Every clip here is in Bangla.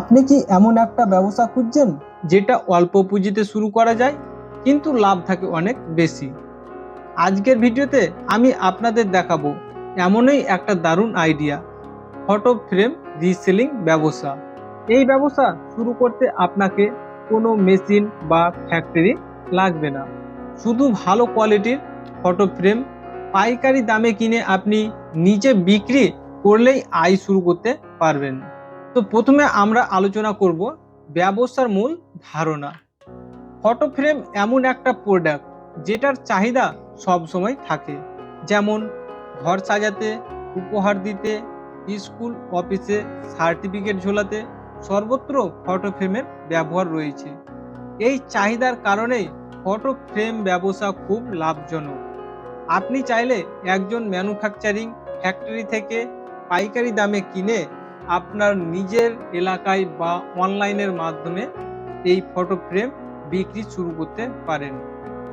আপনি কি এমন একটা ব্যবসা খুঁজছেন যেটা অল্প পুঁজিতে শুরু করা যায়? কিন্তু লাভ থাকে অনেক বেশি। আজকের ভিডিওতে আমি আপনাদের দেখাবো এমনই একটা দারুণ আইডিয়া, ফটো ফ্রেম রিসেলিং ব্যবসা। এই ব্যবসা শুরু করতে আপনাকে কোনো মেশিন বা ফ্যাক্টরি লাগবে না। শুধু ভালো কোয়ালিটির ফটো ফ্রেম পাইকারি দামে কিনে আপনি নিজে বিক্রি করলেই আয় শুরু করতে পারবেন। তো প্রথমে আমরা আলোচনা করব ব্যবসার মূল ধারণা। ফটো ফ্রেম এমন একটা প্রোডাক্ট যেটার চাহিদা সব সময় থাকে। যেমন ঘর সাজাতে, উপহার দিতে, স্কুল, অফিসে সার্টিফিকেট ঝোলাতে সর্বত্র ফটো ফ্রেমের ব্যবহার রয়েছে। এই চাহিদার কারণেই ফটো ফ্রেম ব্যবসা খুব লাভজনক। আপনি চাইলে একজন ম্যানুফ্যাকচারিং ফ্যাক্টরি থেকে পাইকারি দামে কিনে আপনার নিজের এলাকায় বা অনলাইনের মাধ্যমে এই ফটো ফ্রেম বিক্রি শুরু করতে পারেন।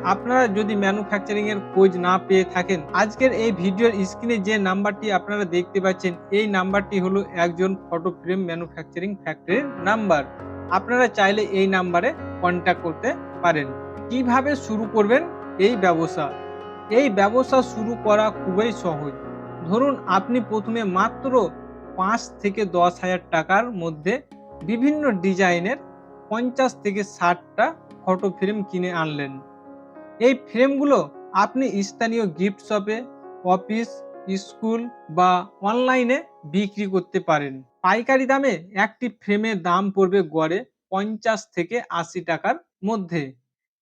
আপনারা যদি ম্যানুফ্যাকচারিং এর খোঁজ না পেয়ে থাকেন, আজকের এই ভিডিওর স্ক্রিনে যে নাম্বারটি আপনারা দেখতে পাচ্ছেন, এই নাম্বারটি হলো একজন ফটো ফ্রেম ম্যানুফ্যাকচারিং ফ্যাক্টরির নাম্বার। আপনারা চাইলে এই নাম্বারে কন্ট্যাক্ট করতে পারেন। কীভাবে শুরু করবেন? এই ব্যবসা। এই ব্যবসা শুরু করা খুবই সহজ। ধরুন, আপনি প্রথমে মাত্র পাঁচ থেকে দশ হাজার টাকার মধ্যে বিভিন্ন ডিজাইনের পঞ্চাশ থেকে ষাটটা ফটো ফ্রেম কিনে আনলেন। এই ফ্রেমগুলো আপনি স্থানীয় গিফট শপে অফিস স্কুল বা অনলাইনে বিক্রি করতে পারেন। পাইকারি দামে একটি ফ্রেমের দাম পড়বে গড়ে পঞ্চাশ থেকে আশি টাকার মধ্যে।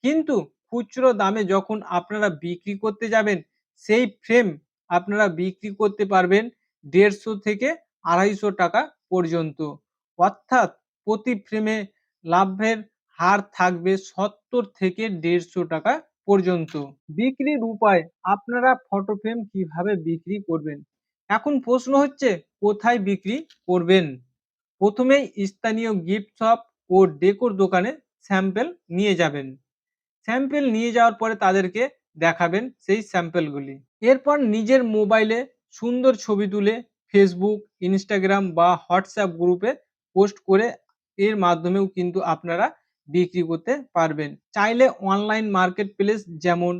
কিন্তু খুচরো দামে যখন আপনারা বিক্রি করতে যাবেন, সেই ফ্রেম আপনারা বিক্রি করতে পারবেন দেড়শো থেকে আড়াইশো টাকা পর্যন্ত। অর্থাৎ প্রতি ফ্রেমে লাভের হার থাকবে সত্তর থেকে দেড়শো টাকা পর্যন্ত। বিক্রির উপায়, আপনারা ফটো ফ্রেম কীভাবে বিক্রি করবেন? এখন প্রশ্ন হচ্ছে, কোথায় বিক্রি করবেন? প্রথমেই স্থানীয় গিফট শপ ও ডেকোর দোকানে স্যাম্পেল নিয়ে যাবেন। স্যাম্পেল নিয়ে যাওয়ার পরে তাদেরকে দেখাবেন সেই স্যাম্পেলগুলি এরপর নিজের মোবাইলে সুন্দর ছবি তুলে ফেসবুক ইনস্টাগ্রাম বা হোয়াটসঅ্যাপ গ্রুপে পোস্ট করে এর মাধ্যমেও কিন্তু আপনারা বিক্রি করতে পারবেন। চাইলে অনলাইন মার্কেট প্লেস যেমন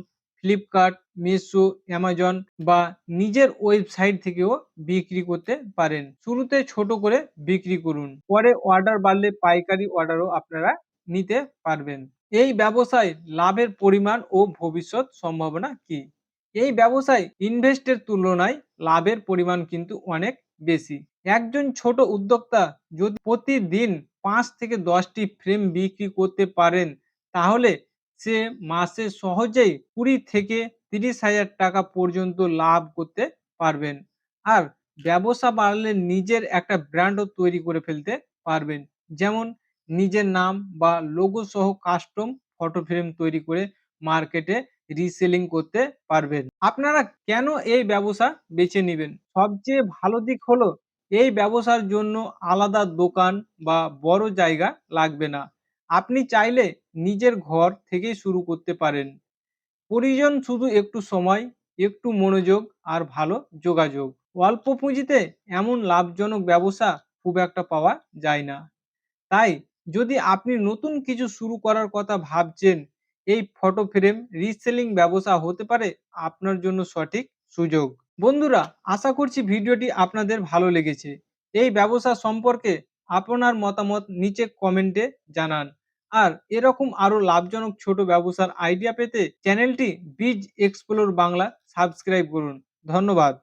ফ্লিপকার্ট মিশো অ্যামাজন বা নিজের ওয়েবসাইট থেকেও বিক্রি করতে পারেন। শুরুতে ছোট করে বিক্রি করুন, পরে অর্ডার বাড়লে পাইকারি অর্ডারও আপনারা নিতে পারবেন। এই ব্যবসায় লাভের পরিমাণ ও ভবিষ্যৎ সম্ভাবনা কি? এই ব্যবসায় ইনভেস্টের তুলনায় লাভের পরিমাণ কিন্তু অনেক বেশি। একজন ছোট উদ্যোক্তা যদি প্রতিদিন পাঁচ থেকে দশটি ফ্রেম বিক্রি করতে পারেন, তাহলে সে মাসে সহজেই কুড়ি থেকে তিরিশ হাজার টাকা পর্যন্ত লাভ করতে পারবেন। আর ব্যবসা বাড়লে নিজের একটা ব্র্যান্ডও তৈরি করে ফেলতে পারবেন। যেমন নিজের নাম বা লোগো সহ কাস্টম ফটো ফ্রেম তৈরি করে মার্কেটে রিসেলিং করতে পারবেন। আপনারা কেন এই ব্যবসা বেছে নেবেন? সবচেয়ে ভালো দিক হলো, এই ব্যবসার জন্য আলাদা দোকান বা বড় জায়গা লাগবে না। আপনি চাইলে নিজের ঘর থেকেই শুরু করতে পারেন। প্রয়োজন শুধু একটু সময়, একটু মনোযোগ আর ভালো যোগাযোগ। অল্প পুঁজিতে এমন লাভজনক ব্যবসা খুব একটা পাওয়া যায় না। তাই যদি আপনি নতুন কিছু শুরু করার কথা ভাবছেন এই ফটো ফ্রেম রিসেলিং ব্যবসা হতে পারে আপনার জন্য সঠিক সুযোগ। বন্ধুরা, আশা করছি ভিডিওটি আপনাদের ভালো লেগেছে। এই ব্যবসা সম্পর্কে আপনার মতামত নিচে কমেন্টে জানান। আর এরকম আরও লাভজনক ছোট ব্যবসার আইডিয়া পেতে চ্যানেলটি বিজ এক্সপ্লোর বাংলা সাবস্ক্রাইব করুন। ধন্যবাদ।